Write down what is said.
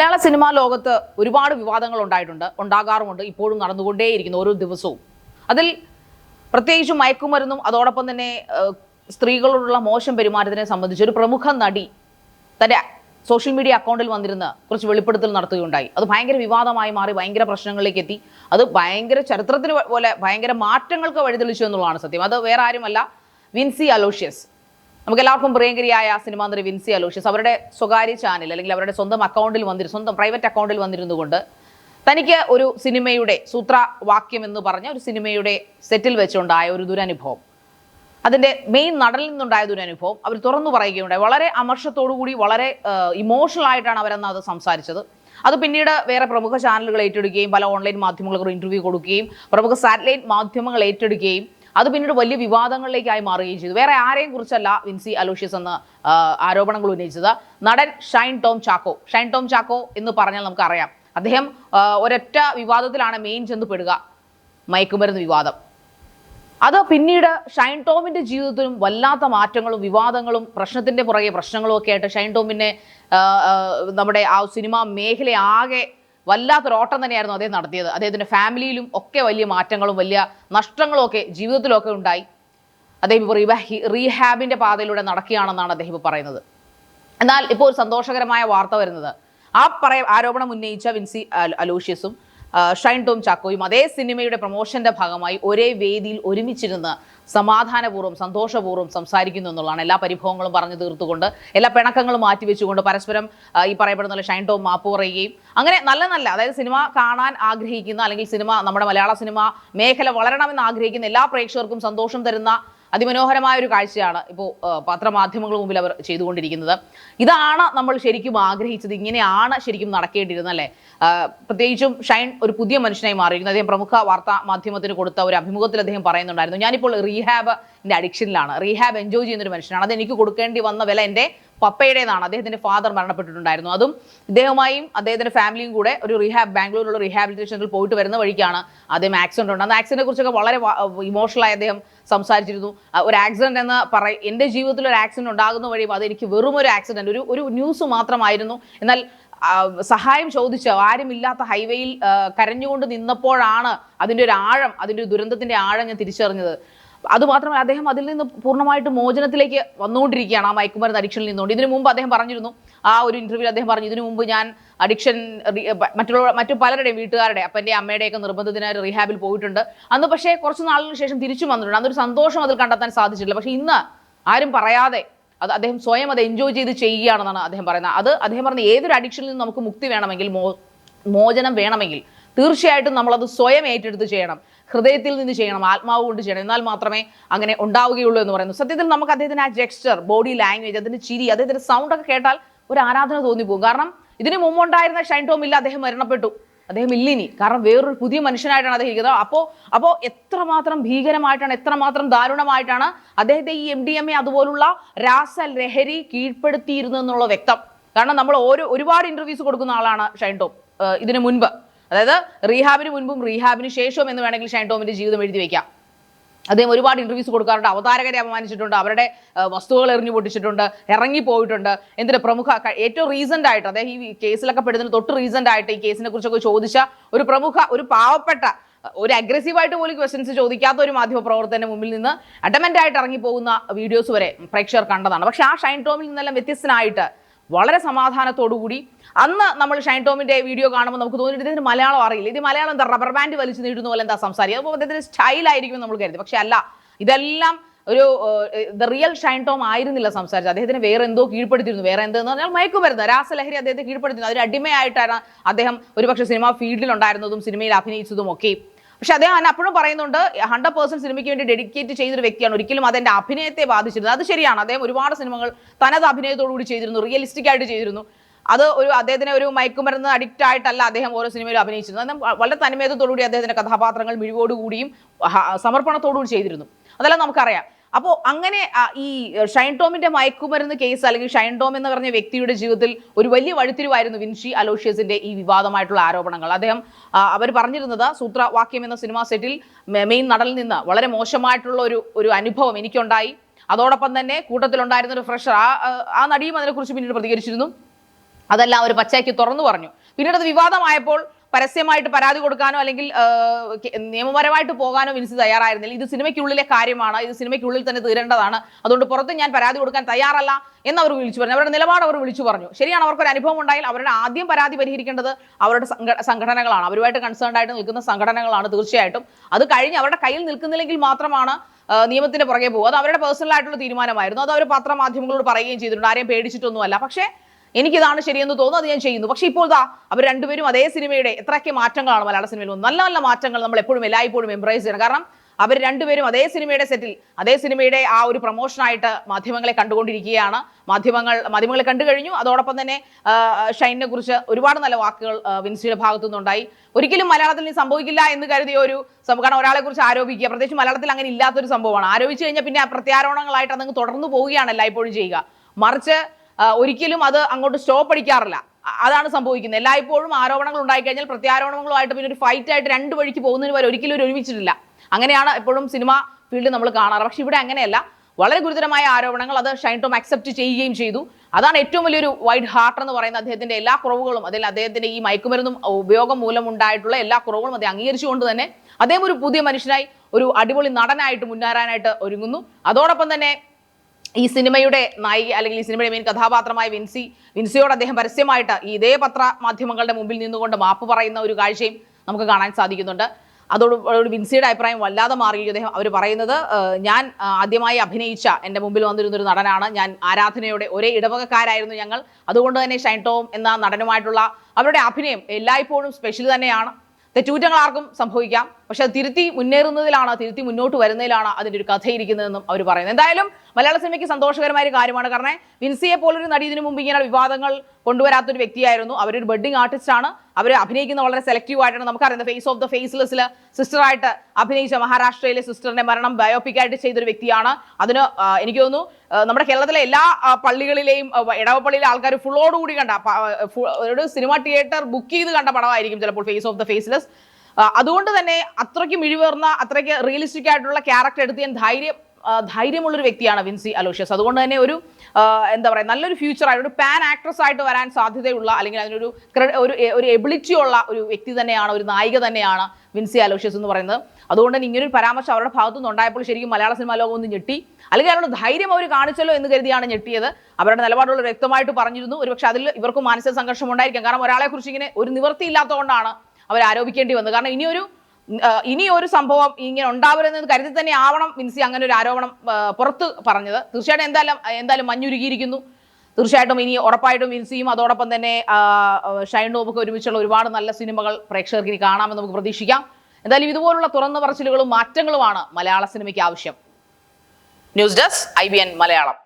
മലയാള cinema ലോകത്ത് ഒരുപാട് വിവാദങ്ങൾ ഉണ്ടായിട്ടുണ്ട് ഉണ്ടാകാറുമുണ്ട് ഇപ്പോഴും നടന്നുകൊണ്ടേയിരിക്കുന്നു ഓരോ ദിവസവും. അതിൽ പ്രത്യേകിച്ചും മയക്കുമരുന്നും അതോടൊപ്പം തന്നെ സ്ത്രീകളോടുള്ള മോശം പെരുമാറ്റത്തിനെ സംബന്ധിച്ച് ഒരു പ്രമുഖ നടി തന്റെ സോഷ്യൽ മീഡിയ അക്കൗണ്ടിൽ വന്നിരുന്ന് കുറച്ച് വെളിപ്പെടുത്തൽ നടത്തുകയുണ്ടായി. അത് ഭയങ്കര വിവാദമായി മാറി ഭയങ്കര പ്രശ്നങ്ങളിലേക്ക് എത്തി. അത് ഭയങ്കര ചരിത്രത്തിന് പോലെ ഭയങ്കര മാറ്റങ്ങൾക്ക് വഴിതെളിച്ചു എന്നുള്ളതാണ് സത്യം. അത് വേറെ ആരുമല്ല വിൻസി അലോഷ്യസ്. നമുക്ക് എല്ലാവർക്കും പ്രിയങ്കരിയായ സിനിമാ നടി വിൻസി അലോഷ്യസ് അവരുടെ സ്വകാര്യ ചാനൽ അല്ലെങ്കിൽ അവരുടെ സ്വന്തം അക്കൗണ്ടിൽ വന്നിരുന്നു സ്വന്തം പ്രൈവറ്റ് അക്കൗണ്ടിൽ വന്നിരുന്നു കൊണ്ട് തനിക്ക് ഒരു സിനിമയുടെ സൂത്രവാക്യം എന്ന് പറഞ്ഞ ഒരു സിനിമയുടെ സെറ്റിൽ വെച്ചുണ്ടായ ഒരു ദുരനുഭവം. അതിന്റെ മെയിൻ നടനിൽ നിന്നുണ്ടായ ദുരനുഭവം അവർ തുറന്നു പറയുകയുണ്ടായി. വളരെ അമർഷത്തോടുകൂടി വളരെ ഇമോഷണൽ ആയിട്ടാണ് അവരന്ന് അത് സംസാരിച്ചത്. അത് പിന്നീട് വേറെ പ്രമുഖ ചാനലുകൾ ഏറ്റെടുക്കുകയും പല ഓൺലൈൻ മാധ്യമങ്ങൾക്ക് ഇന്റർവ്യൂ കൊടുക്കുകയും പ്രമുഖ സാറ്റലൈറ്റ് മാധ്യമങ്ങൾ ഏറ്റെടുക്കുകയും അത് പിന്നീട് വലിയ വിവാദങ്ങളിലേക്കായി മാറുകയും ചെയ്തു. വേറെ ആരെയും കുറിച്ചല്ല വിൻസി അലോഷ്യസ് എന്ന് ആരോപണങ്ങൾ ഉന്നയിച്ചത്. നടൻ ഷൈൻ ടോം ചാക്കോ. ഷൈൻ ടോം ചാക്കോ എന്ന് പറഞ്ഞാൽ നമുക്കറിയാം. അദ്ദേഹം ഒരൊറ്റ വിവാദത്തിലാണ് മെയിൻ ചെന്ന് പെടുക മയക്കുമരുന്ന് വിവാദം. അത് പിന്നീട് ഷൈൻ ടോമിന്റെ ജീവിതത്തിലും വല്ലാത്ത മാറ്റങ്ങളും വിവാദങ്ങളും പ്രശ്നത്തിന്റെ പുറകെ പ്രശ്നങ്ങളും ഒക്കെ ആയിട്ട് ഷൈൻ ടോമിനെ നമ്മുടെ ആ സിനിമാ ആകെ വല്ലാത്തൊരു ഓട്ടം തന്നെയായിരുന്നു അദ്ദേഹം നടത്തിയത്. അദ്ദേഹത്തിന്റെ ഫാമിലിയിലും ഒക്കെ വലിയ മാറ്റങ്ങളും വലിയ നഷ്ടങ്ങളും ഒക്കെ ജീവിതത്തിലൊക്കെ ഉണ്ടായി. അദ്ദേഹം ഇപ്പോൾ റീഹാ- റീഹാബിന്റെ പാതയിലൂടെ നടക്കുകയാണെന്നാണ് അദ്ദേഹം ഇപ്പോൾ പറയുന്നത്. എന്നാൽ ഇപ്പോൾ ഒരു സന്തോഷകരമായ വാർത്ത വരുന്നത്. ആ പറയ ആരോപണം ഉന്നയിച്ച വിൻസി അലോഷ്യസും ഷൈൻ ടോം ചാക്കോയും അതേ സിനിമയുടെ പ്രൊമോഷന്റെ ഭാഗമായി ഒരേ വേദിയിൽ ഒരുമിച്ചിരുന്ന് സമാധാനപൂർവം സന്തോഷപൂർവം സംസാരിക്കുന്നു എന്നുള്ളതാണ്. എല്ലാ പരിഭവങ്ങളും പറഞ്ഞു തീർത്തുകൊണ്ട് എല്ലാ പിണക്കങ്ങളും മാറ്റിവെച്ചുകൊണ്ട് പരസ്പരം ഈ പറയപ്പെടുന്ന ഷൈൻ ടോം മാപ്പ് പറയുകയും അങ്ങനെ നല്ല നല്ല അതായത് സിനിമ കാണാൻ ആഗ്രഹിക്കുന്ന അല്ലെങ്കിൽ സിനിമ നമ്മുടെ മലയാള സിനിമ മേഖല വളരണമെന്ന് ആഗ്രഹിക്കുന്ന എല്ലാ പ്രേക്ഷകർക്കും സന്തോഷം തരുന്ന അതിമനോഹരമായ ഒരു കാഴ്ചയാണ് ഇപ്പോൾ പത്രമാധ്യമങ്ങൾ മുമ്പിൽ അവർ ചെയ്തുകൊണ്ടിരിക്കുന്നത്. ഇതാണ് നമ്മൾ ശരിക്കും ആഗ്രഹിച്ചത്. ഇങ്ങനെയാണ് ശരിക്കും നടക്കേണ്ടിയിരുന്നത് അല്ലേ? പ്രത്യേകിച്ചും ഷൈൻ ഒരു പുതിയ മനുഷ്യനായി മാറിയിരിക്കുന്നു. അദ്ദേഹം പ്രമുഖ വാർത്താ മാധ്യമത്തിന് കൊടുത്ത ഒരു അഭിമുഖത്തിൽ അദ്ദേഹം പറയുന്നുണ്ടായിരുന്നു. ഞാനിപ്പോൾ റീഹാബിന്റെ അഡിക്ഷനിലാണ് റീഹാബ് എൻജോയ് ചെയ്യുന്ന ഒരു മനുഷ്യനാണ്. അത് എനിക്ക് കൊടുക്കേണ്ടി വന്ന വില എന്റെ പപ്പയുടേതാണ്. അദ്ദേഹത്തിന്റെ ഫാദർ മരണപ്പെട്ടിട്ടുണ്ടായിരുന്നു. അതും ഇദ്ദേഹമായും അദ്ദേഹത്തിന്റെ ഫാമിലിയും കൂടെ ഒരു റീഹാബ് ബാംഗ്ലൂരിലുള്ള റീഹാബിലിറ്റേഷനിൽ പോയിട്ട് വരുന്ന വഴിക്കാണ് അദ്ദേഹം ആക്സിഡന്റ് ഉണ്ട് അന്ന് ആക്സിഡന്റിനെ കുറിച്ചൊക്കെ വളരെ ഇമോഷണലായി അദ്ദേഹം സംസാരിച്ചിരുന്നു. ഒരു ആക്സിഡന്റ് എന്ന് പറ എന്റെ ജീവിതത്തിൽ ഒരു ആക്സിഡന്റ് ഉണ്ടാകുന്ന വഴിയും അത് എനിക്ക് വെറും ഒരു ആക്സിഡന്റ് ഒരു ഒരു ന്യൂസ് മാത്രമായിരുന്നു. എന്നാൽ സഹായം ചോദിച്ച ആരുമില്ലാത്ത ഹൈവേയിൽ കരഞ്ഞുകൊണ്ട് നിന്നപ്പോഴാണ് അതിന്റെ ഒരു ആഴം അതിന്റെ ഒരു ദുരന്തത്തിന്റെ ആഴം ഞാൻ തിരിച്ചറിഞ്ഞത്. അതുമാത്രമല്ല അദ്ദേഹം അതിൽ നിന്ന് പൂർണമായിട്ട് മോചനത്തിലേക്ക് വന്നുകൊണ്ടിരിക്കുകയാണ് ആ മയക്കുമരുന്ന് അഡിക്ഷനിൽ നിന്നുകൊണ്ട്. ഇതിനു മുമ്പ് അദ്ദേഹം പറഞ്ഞിരുന്നു ആ ഒരു ഇന്റർവ്യൂ അദ്ദേഹം പറഞ്ഞു ഇതിനു മുമ്പ് ഞാൻ അഡിക്ഷൻ മറ്റുള്ള മറ്റു പലരുടെയും വീട്ടുകാരുടെ അപ്പന്റെ അമ്മയുടെയൊക്കെ നിർബന്ധത്തിനായി റീഹാബിൽ പോയിട്ടുണ്ട്. അന്ന് പക്ഷേ കുറച്ച് നാളിന് ശേഷം തിരിച്ചു വന്നിട്ടുണ്ട്. അന്നൊരു സന്തോഷം അതിൽ കണ്ടെത്താൻ സാധിച്ചിട്ടില്ല. പക്ഷേ ഇന്ന് ആരും പറയാതെ അത് അദ്ദേഹം സ്വയം അത് എൻജോയ് ചെയ്ത് ചെയ്യുകയാണെന്നാണ് അദ്ദേഹം പറയുന്നത്. അത് അദ്ദേഹം പറഞ്ഞ ഏതൊരു അഡിക്ഷനിൽ നിന്ന് നമുക്ക് മുക്തി വേണമെങ്കിൽ മോചനം വേണമെങ്കിൽ തീർച്ചയായിട്ടും നമ്മളത് സ്വയം ഏറ്റെടുത്ത് ചെയ്യണം. ഹൃദയത്തിൽ നിന്ന് ചെയ്യണം ആത്മാവ് കൊണ്ട് ചെയ്യണം. എന്നാൽ മാത്രമേ അങ്ങനെ ഉണ്ടാവുകയുള്ളൂ എന്ന് പറയുന്നു. സത്യത്തിൽ നമുക്ക് അദ്ദേഹത്തിന് ആ ജെക്സ്ചർ ബോഡി ലാംഗ്വേജ് അതിന്റെ ചിരി അദ്ദേഹത്തിന്റെ സൗണ്ട് ഒക്കെ കേട്ടാൽ ഒരു ആരാധന തോന്നിപ്പോകും. കാരണം ഇതിനു മുമ്പുണ്ടായിരുന്ന ഷൈൻ ടോം ഇല്ല അദ്ദേഹം മരണപ്പെട്ടു. അദ്ദേഹം ഇല്ലിനി. കാരണം വേറൊരു പുതിയ മനുഷ്യനായിട്ടാണ് അദ്ദേഹം ഇരിക്കുന്നത്. അപ്പോൾ അപ്പോൾ എത്രമാത്രം ഭീകരമായിട്ടാണ് എത്രമാത്രം ദാരുണമായിട്ടാണ് അദ്ദേഹത്തെ ഈ എം ഡി എം എ അതുപോലുള്ള രാസ ലഹരി കീഴ്പ്പെടുത്തിയിരുന്നു എന്നുള്ള വ്യക്തം. കാരണം നമ്മൾ ഓരോ ഒരുപാട് ഇന്റർവ്യൂസ് കൊടുക്കുന്ന ആളാണ് ഷൈൻ ടോം. ഇതിനു മുൻപ്. അതായത് റീഹാബിന് മുൻപും റീഹാബിന് ശേഷവും എന്ന് വേണമെങ്കിൽ ഷൈൻ ടോമിന്റെ ജീവിതം എഴുതി വെക്കാം. അദ്ദേഹം ഒരുപാട് ഇന്റർവ്യൂസ് കൊടുക്കാറുണ്ട്. അവതാരകരെ അപമാനിച്ചിട്ടുണ്ട്. അവരുടെ വസ്തുക്കൾ എറിഞ്ഞു പൊട്ടിച്ചിട്ടുണ്ട്. ഇറങ്ങി പോയിട്ടുണ്ട് എന്തിന്? പ്രമുഖ ഏറ്റവും റീസെന്റ് ആയിട്ട് അദ്ദേഹം ഈ കേസിലൊക്കെ പെടുന്നതിന് തൊട്ട് റീസെന്റ് ആയിട്ട് ഈ കേസിനെ കുറിച്ചൊക്കെ ചോദിച്ച ഒരു പ്രമുഖ ഒരു പാവപ്പെട്ട ഒരു അഗ്രസീവായിട്ട് പോലും ക്വസ്റ്റ്യൻസ് ചോദിക്കാത്ത ഒരു മാധ്യമ പ്രവർത്തകന്റെ മുമ്പിൽ നിന്ന് അഡമന്റ് ആയിട്ട് ഇറങ്ങി പോകുന്ന വീഡിയോസ് വരെ പ്രേക്ഷകർ കണ്ടതാണ്. പക്ഷെ ആ ഷൈൻ ടോമിൽ നിന്നെല്ലാം വ്യത്യസ്തനായിട്ട് വളരെ സമാധാനത്തോടുകൂടി അന്ന് നമ്മൾ ഷൈൻ ടോമിന്റെ വീഡിയോ കാണുമ്പോൾ നമുക്ക് തോന്നിയിട്ട് ഇതിന് മലയാളം അറിയില്ല. ഇത് മലയാളം എന്താ റബ്ബർ ബാൻഡ് വലിച്ചു നീട്ടുന്ന പോലെ എന്താ സംസാരിക്കുക? അപ്പോൾ അദ്ദേഹത്തിന്റെ സ്റ്റൈലായിരിക്കും നമ്മൾ കരുതി. പക്ഷെ അല്ല ഇതെല്ലാം ഒരു ദ റിയൽ ഷൈൻ ടോം ആയിരുന്നില്ല സംസാരിച്ചത്. അദ്ദേഹത്തിന് വേറെ എന്തോ കീഴ്പ്പെടുത്തിയിരുന്നു. വേറെ എന്തെന്ന് പറഞ്ഞാൽ മയക്കുമരുന്ന്. രാസലഹരി അദ്ദേഹത്തെ കീഴ്പ്പെടുത്തിയിരുന്നു. അതൊരു അടിമയായിട്ടാണ് അദ്ദേഹം ഒരുപക്ഷെ സിനിമ ഫീൽഡിൽ ഉണ്ടായിരുന്നതും സിനിമയിൽ അഭിനയിച്ചതും ഒക്കെ. പക്ഷെ അദ്ദേഹം അപ്പോഴും പറയുന്നുണ്ട് ഹൺഡ്രഡ് പേഴ്സന്റ് സിനിമയ്ക്ക് വേണ്ടി ഡെഡിക്കേറ്റ് ചെയ്തൊരു വ്യക്തിയാണ്. ഒരിക്കലും അതെന്റെ അഭിനയത്തെ ബാധിച്ചിരുന്നത്. അത് ശരിയാണ്. അദ്ദേഹം ഒരുപാട് സിനിമകൾ തനത് അഭിനയത്തോടുകൂടി ചെയ്തിരുന്നു. റിയലിസ്റ്റിക് ആയിട്ട് ചെയ്തിരുന്നു. അത് ഒരു അദ്ദേഹത്തിന് ഒരു മയക്കുമരുന്ന് അഡിക്റ്റ് ആയിട്ടല്ല അദ്ദേഹം ഓരോ സിനിമയിലും അഭിനയിച്ചിരുന്നത്. വളരെ തന്മയത്തോടുകൂടി അദ്ദേഹത്തിന്റെ കഥാപാത്രങ്ങൾ മിഴിവോടുകൂടിയും സമർപ്പണത്തോടുകൂടി ചെയ്തിരുന്നു. അതെല്ലാം നമുക്കറിയാം. അപ്പോൾ അങ്ങനെ ഈ ഷൈൻ ടോമിന്റെ മയക്കുമരുന്ന് കേസ് അല്ലെങ്കിൽ ഷൈൻ ടോം എന്ന് പറഞ്ഞ വ്യക്തിയുടെ ജീവിതത്തിൽ ഒരു വലിയ വഴിത്തിരിവായിരുന്നു വിൻഷി അലോഷ്യസിന്റെ ഈ വിവാദമായിട്ടുള്ള ആരോപണങ്ങൾ. അദ്ദേഹം അവർ പറഞ്ഞിരുന്നത് സൂത്രവാക്യം എന്ന സിനിമാ സെറ്റിൽ മെയിൻ നടനിൽ നിന്ന് വളരെ മോശമായിട്ടുള്ള ഒരു ഒരു അനുഭവം എനിക്കുണ്ടായി. അതോടൊപ്പം തന്നെ കൂട്ടത്തിലുണ്ടായിരുന്ന ഒരു ഫ്രഷർ ആ ആ നടിയും അതിനെക്കുറിച്ച് പിന്നീട് പ്രതികരിച്ചിരുന്നു. അതെല്ലാം അവർ പച്ചയ്ക്ക് തുറന്നു പറഞ്ഞു. പിന്നീട് അത് വിവാദമായപ്പോൾ പരസ്യമായിട്ട് പരാതി കൊടുക്കാനോ അല്ലെങ്കിൽ നിയമപരമായിട്ട് പോകാനോ വിൻസി തയ്യാറായിരുന്നില്ല. ഇത് സിനിമയ്ക്കുള്ളിലെ കാര്യമാണ്. ഇത് സിനിമയ്ക്കുള്ളിൽ തന്നെ തീരേണ്ടതാണ്. അതുകൊണ്ട് പുറത്ത് ഞാൻ പരാതി കൊടുക്കാൻ തയ്യാറല്ല എന്ന് അവർ വിളിച്ചു പറഞ്ഞു. അവരുടെ നിലപാട് അവർ വിളിച്ചു പറഞ്ഞു. ശരിയാണ് അവർക്കൊരു അനുഭവം ഉണ്ടായാൽ അവരുടെ ആദ്യം പരാതി പരിഹരിക്കേണ്ടത് അവരുടെ സംഘടനകളാണ്. അവരുമായിട്ട് കൺസേൺഡ് ആയിട്ട് നിൽക്കുന്ന സംഘടനകളാണ് തീർച്ചയായിട്ടും. അത് കഴിഞ്ഞ് അവരുടെ കയ്യിൽ നിൽക്കുന്നില്ലെങ്കിൽ മാത്രമാണ് നിയമത്തിന്റെ പുറകെ പോകുക അത് അവരുടെ പേഴ്സണൽ ആയിട്ടുള്ള തീരുമാനമായിരുന്നു. അത് അവർ പത്രമാധ്യമങ്ങളോട് പറയുകയും ചെയ്തിട്ടുണ്ട്. ആരെയും പേടിച്ചിട്ടൊന്നുമല്ല. പക്ഷേ എനിക്കിതാണ് ശരിയെന്ന് തോന്നുന്നു അത് ഞാൻ ചെയ്യുന്നു. പക്ഷേ ഇപ്പോൾ ഇതാ അവർ രണ്ടുപേരും അതേ സിനിമയുടെ എത്രയൊക്കെ മാറ്റങ്ങളാണ് മലയാള സിനിമയിൽ നല്ല നല്ല മാറ്റങ്ങൾ നമ്മൾ എപ്പോഴും എല്ലായ്പ്പോഴും എംബ്രേസ് ചെയ്യണം. കാരണം അവർ രണ്ടുപേരും അതേ സിനിമയുടെ സെറ്റിൽ അതേ സിനിമയുടെ ആ ഒരു പ്രൊമോഷനായിട്ട് മാധ്യമങ്ങളെ കണ്ടുകൊണ്ടിരിക്കുകയാണ്. മാധ്യമങ്ങൾ മാധ്യമങ്ങളെ കണ്ടു കഴിഞ്ഞു. അതോടൊപ്പം തന്നെ ഷൈനിനെ കുറിച്ച് ഒരുപാട് നല്ല വാക്കുകൾ വിൻസിയുടെ ഭാഗത്തു നിന്നുണ്ടായി. ഒരിക്കലും മലയാളത്തിൽ ഇനി സംഭവിക്കില്ല എന്ന് കരുതിയ ഒരു കാരണം ഒരാളെ കുറിച്ച് ആരോപിക്കുക പ്രത്യേകിച്ച് മലയാളത്തിൽ അങ്ങനെ ഇല്ലാത്തൊരു സംഭവമാണ്. ആരോപിച്ചു കഴിഞ്ഞാൽ പിന്നെ പ്രത്യാരോപണങ്ങളായിട്ട് അതങ്ങ് തുടർന്നു പോവുകയാണ് എല്ലായ്പ്പോഴും ചെയ്യുക. മറിച്ച് ഒരിക്കലും അത് അങ്ങോട്ട് സ്റ്റോപ്പ് അടിക്കാറില്ല. അതാണ് സംഭവിക്കുന്നത്. എല്ലായ്പ്പോഴും ആരോപണങ്ങൾ ഉണ്ടായിക്കഴിഞ്ഞാൽ പ്രത്യാരോപണങ്ങളുമായിട്ട് പിന്നെ ഒരു ഫൈറ്റ് ആയിട്ട് രണ്ട് വഴിക്ക് പോകുന്നതിന് വരെ ഒരിക്കലും ഒരു ഒരുമിച്ചിട്ടില്ല. അങ്ങനെയാണ് എപ്പോഴും സിനിമ ഫീൽഡ് നമ്മൾ കാണാറ്. പക്ഷെ ഇവിടെ അങ്ങനെയല്ല. വളരെ ഗുരുതരമായ ആരോപണങ്ങൾ അത് ഷൈൻ ടോം അക്സെപ്റ്റ് ചെയ്യുകയും ചെയ്തു. അതാണ് ഏറ്റവും വലിയൊരു വൈഡ് ഹാർട്ട് എന്ന് പറയുന്ന അദ്ദേഹത്തിന്റെ എല്ലാ കുറവുകളും അതിൽ അദ്ദേഹത്തിന്റെ ഈ മയക്കുമരുന്നും ഉപയോഗം മൂലം ഉണ്ടായിട്ടുള്ള എല്ലാ കുറവുകളും അദ്ദേഹം അംഗീകരിച്ചുകൊണ്ട് തന്നെ അദ്ദേഹം ഒരു പുതിയ മനുഷ്യനായി ഒരു അടിപൊളി നടനായിട്ട് മുന്നേറാനായിട്ട് ഒരുങ്ങുന്നു. അതോടൊപ്പം തന്നെ ഈ സിനിമയുടെ നായിക അല്ലെങ്കിൽ ഈ സിനിമയുടെ മെയിൻ കഥാപാത്രമായ വിൻസി വിൻസിയോട് അദ്ദേഹം പരസ്യമായിട്ട് ഈ ഇതേ പത്ര മാധ്യമങ്ങളുടെ മുമ്പിൽ നിന്നുകൊണ്ട് മാപ്പ് പറയുന്ന ഒരു കാഴ്ചയും നമുക്ക് കാണാൻ സാധിക്കുന്നുണ്ട്. അതോട് വിൻസിയുടെ അഭിപ്രായം വല്ലാതെ മാറിയിരിക്കും അദ്ദേഹം അവർ പറയുന്നത് ഞാൻ ആദ്യമായി അഭിനയിച്ച എന്റെ മുമ്പിൽ വന്നിരുന്ന ഒരു നടനാണ്. ഞാൻ ആരാധനയുടെ ഒരേ ഇടവകക്കാരായിരുന്നു ഞങ്ങൾ. അതുകൊണ്ട് തന്നെ ഷൈൻ ടോം എന്ന നടനുമായിട്ടുള്ള അവരുടെ അഭിനയം എല്ലായ്പ്പോഴും സ്പെഷ്യൽ തന്നെയാണ്. തെറ്റുകുറ്റങ്ങൾ ആർക്കും സംഭവിക്കാം. പക്ഷെ അത് തിരുത്തി മുന്നേറുന്നതിലാണ് തിരുത്തി മുന്നോട്ട് വരുന്നതിലാണ് അതിന്റെ ഒരു കഥയിരിക്കുന്നതെന്നും അവർ പറയുന്നത്. എന്തായാലും മലയാള സിനിമയ്ക്ക് സന്തോഷകരമായ ഒരു കാര്യമാണ്. കാരണം വിൻസിയെ പോലൊരു നടി ഇതിനു മുമ്പ് ഇങ്ങനെ വിവാദങ്ങൾ കൊണ്ടുവരാത്തൊരു വ്യക്തിയായിരുന്നു. അവരൊരു ബെഡിങ് ആർട്ടിസ്റ്റ് ആണ്. അവർ അഭിനയിക്കുന്ന വളരെ സെലക്റ്റീവ് ആയിട്ടാണ്. നമുക്കറിയുന്നത് ഫേസ് ഓഫ് ദ ഫേസ്ലെസ്സിൽ സിസ്റ്ററായിട്ട് അഭിനയിച്ച മഹാരാഷ്ട്രയിലെ സിസ്റ്ററിന്റെ മരണം ബയോപിക് ആയിട്ട് ചെയ്തൊരു വ്യക്തിയാണ്. അതിന് എനിക്ക് തോന്നുന്നു നമ്മുടെ കേരളത്തിലെ എല്ലാ പള്ളികളിലെയും ഇടവപ്പള്ളിയിലെ ആൾക്കാർ ഫുള്ളോടുകൂടി കണ്ട ഒരു സിനിമ തിയേറ്റർ ബുക്ക് ചെയ്ത് കണ്ട പടമായിരിക്കും ചിലപ്പോൾ ഫേസ് ഓഫ് ദ ഫേസ്ലെസ് അതുകൊണ്ട് തന്നെ അത്രയ്ക്ക് മിഴിവേർന്ന അത്രയ്ക്ക് റിയലിസ്റ്റിക് ആയിട്ടുള്ള ക്യാരക്ടർ എടുത്ത് ഞാൻ ധൈര്യം ധൈര്യമുള്ളൊരു വ്യക്തിയാണ് വിൻസി അലോഷ്യസ്. അതുകൊണ്ട് തന്നെ ഒരു എന്താ പറയുക നല്ലൊരു ഫ്യൂച്ചർ ആയിട്ട് ഒരു പാൻ ആക്ട്രസ് ആയിട്ട് വരാൻ സാധ്യതയുള്ള അല്ലെങ്കിൽ അതിനൊരു ഒരു ഒരു എബിലിറ്റി ഉള്ള ഒരു വ്യക്തി തന്നെയാണ് ഒരു നായിക തന്നെയാണ് വിൻസി അലോഷ്യസ് എന്ന് പറയുന്നത്. അതുകൊണ്ട് തന്നെ ഇങ്ങനൊരു പരാമർശം അവരുടെ ഭാഗത്തുനിന്ന് ഉണ്ടായപ്പോൾ ശരിക്കും മലയാള സിനിമ ലോകം ഒന്ന് ഞെട്ടി. അല്ലെങ്കിൽ അവരുടെ ധൈര്യം അവർ കാണിച്ചല്ലോ എന്ന് കരുതിയാണ് ഞെട്ടിയത്. അവരുടെ നിലപാടുകൾ വ്യക്തമായിട്ട് പറഞ്ഞിരുന്നു. ഒരുപക്ഷെ അതിൽ ഇവർക്ക് മാനസിക സംഘർഷം ഉണ്ടായിരിക്കാം. കാരണം ഒരാളെക്കുറിച്ച് ഇങ്ങനെ ഒരു നിവൃത്തി ഇല്ലാത്തതുകൊണ്ടാണ് അവർ ആരോപിക്കേണ്ടി വന്നത്. കാരണം ഇനിയൊരു ഇനി ഒരു സംഭവം ഇങ്ങനെ ഉണ്ടാവരുതെന്ന് കരുതി തന്നെ ആവണം വിൻസി അങ്ങനെ ഒരു ആരോപണം പുറത്ത് പറഞ്ഞത്. തീർച്ചയായിട്ടും എന്തായാലും എന്തായാലും മഞ്ഞുരുകിയിരിക്കുന്നു. തീർച്ചയായിട്ടും ഇനി ഉറപ്പായിട്ടും വിൻസിയും അതോടൊപ്പം തന്നെ ടോമൊക്കെ ഒരുമിച്ചുള്ള ഒരുപാട് നല്ല സിനിമകൾ പ്രേക്ഷകർക്ക് ഇനി കാണാമെന്ന് നമുക്ക് പ്രതീക്ഷിക്കാം. എന്തായാലും ഇതുപോലുള്ള തുറന്നു പറച്ചിലുകളും മാറ്റങ്ങളുമാണ് മലയാള സിനിമയ്ക്ക് ആവശ്യം. News desk I Malayalam.